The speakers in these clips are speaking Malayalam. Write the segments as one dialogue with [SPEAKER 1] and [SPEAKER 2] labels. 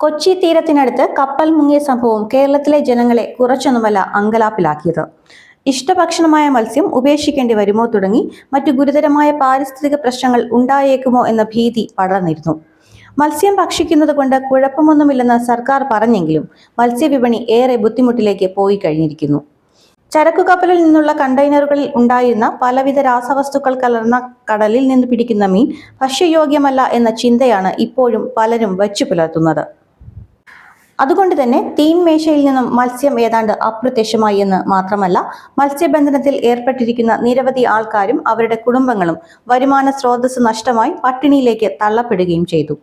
[SPEAKER 1] കൊച്ചി തീരത്തിനടുത്ത് കപ്പൽ മുങ്ങിയ സംഭവം കേരളത്തിലെ ജനങ്ങളെ കുറച്ചൊന്നുമല്ല അങ്കലാപ്പിലാക്കിയത്. ഇഷ്ടഭക്ഷണമായ മത്സ്യം ഉപേക്ഷിക്കേണ്ടി വരുമോ തുടങ്ങി മറ്റു ഗുരുതരമായ പാരിസ്ഥിതിക പ്രശ്നങ്ങൾ ഉണ്ടായേക്കുമോ എന്ന ഭീതി പടർന്നിരുന്നു. മത്സ്യം ഭക്ഷിക്കുന്നത് കൊണ്ട് കുഴപ്പമൊന്നുമില്ലെന്ന് സർക്കാർ പറഞ്ഞെങ്കിലും മത്സ്യവിപണി ഏറെ ബുദ്ധിമുട്ടിലേക്ക് പോയി കഴിഞ്ഞിരിക്കുന്നു. ചരക്കു കപ്പലിൽ നിന്നുള്ള കണ്ടെയ്നറുകളിൽ ഉണ്ടായിരുന്ന പലവിധ രാസവസ്തുക്കൾ കലർന്ന കടലിൽ നിന്ന് പിടിക്കുന്ന മീൻ ഭക്ഷ്യയോഗ്യമല്ല എന്ന ചിന്തയാണ് ഇപ്പോഴും പലരും വച്ചു പുലർത്തുന്നത്. അതുകൊണ്ട് തന്നെ തീൻമേശയിൽ നിന്നും മത്സ്യം ഏതാണ്ട് അപ്രത്യക്ഷമായി എന്ന് മാത്രമല്ല മത്സ്യബന്ധനത്തിൽ ഏർപ്പെട്ടിരിക്കുന്ന നിരവധി ആൾക്കാരും അവരുടെ കുടുംബങ്ങളും വരുമാന സ്രോതസ് നഷ്ടമായി പട്ടിണിയിലേക്ക് തള്ളപ്പെടുകയും ചെയ്തു.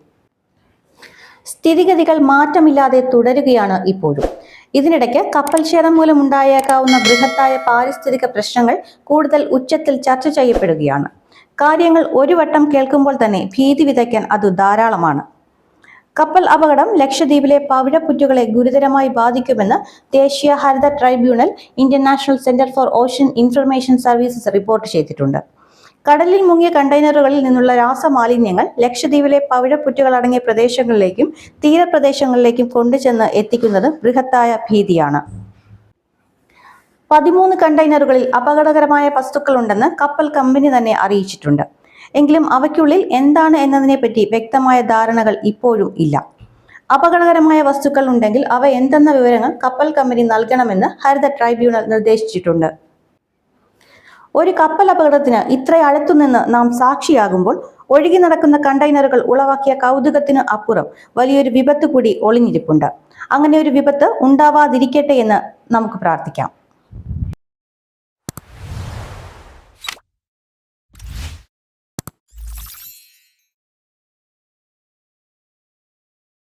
[SPEAKER 1] സ്ഥിതിഗതികൾ മാറ്റമില്ലാതെ തുടരുകയാണ് ഇപ്പോഴും. ഇതിനിടയ്ക്ക് കപ്പൽ ക്ഷേതം മൂലം ഉണ്ടായേക്കാവുന്ന ബൃഹത്തായ പാരിസ്ഥിതിക പ്രശ്നങ്ങൾ കൂടുതൽ ഉച്ചത്തിൽ ചർച്ച ചെയ്യപ്പെടുകയാണ്. കാര്യങ്ങൾ ഒരു വട്ടം കേൾക്കുമ്പോൾ തന്നെ ഭീതി വിതയ്ക്കാൻ അത് ധാരാളമാണ്. കപ്പൽ അപകടം ലക്ഷദ്വീപിലെ പവിഴപ്പുറ്റുകളെ ഗുരുതരമായി ബാധിക്കുമെന്ന് ദേശീയ ഹരിത tribunal Indian national centre for ocean information services report ചെയ്തിട്ടുണ്ട്. കടലിൽ മുങ്ങിയ കണ്ടെയ്നറുകളിൽ നിന്നുള്ള രാസമാലിന്യങ്ങൾ ലക്ഷദ്വീപിലെ പവിഴപ്പുറ്റുകൾ അടങ്ങിയ പ്രദേശങ്ങളിലേക്കും തീരപ്രദേശങ്ങളിലേക്കും കൊണ്ടുചെന്ന് എത്തിക്കുന്നത് ബൃഹത്തായ ഭീതിയാണ്. പതിമൂന്ന് കണ്ടെയ്നറുകളിൽ അപകടകരമായ വസ്തുക്കളുണ്ടെന്ന് കപ്പൽ കമ്പനി തന്നെ അറിയിച്ചിട്ടുണ്ട്. എങ്കിലും അവയ്ക്കുള്ളിൽ എന്താണ് എന്നതിനെപ്പറ്റി വ്യക്തമായ ധാരണകൾ ഇപ്പോഴും ഇല്ല. അപകടകരമായ വസ്തുക്കൾ ഉണ്ടെങ്കിൽ അവ എന്തെന്ന വിവരങ്ങൾ കപ്പൽ കമ്പനി നൽകണമെന്ന് ഹരിത ട്രൈബ്യൂണൽ നിർദ്ദേശിച്ചിട്ടുണ്ട്. ഒരു കപ്പൽ അപകടത്തിന് ഇത്ര അടുത്തുനിന്ന് നാം സാക്ഷിയാകുമ്പോൾ ഒഴുകി നടക്കുന്ന കണ്ടെയ്നറുകൾ ഉളവാക്കിയ കൗതുകത്തിന് അപ്പുറം വലിയൊരു വിപത്ത് കൂടി ഒളിഞ്ഞിരിപ്പുണ്ട്. അങ്ങനെ ഒരു വിപത്ത് ഉണ്ടാവാതിരിക്കട്ടെ എന്ന് നമുക്ക് പ്രാർത്ഥിക്കാം.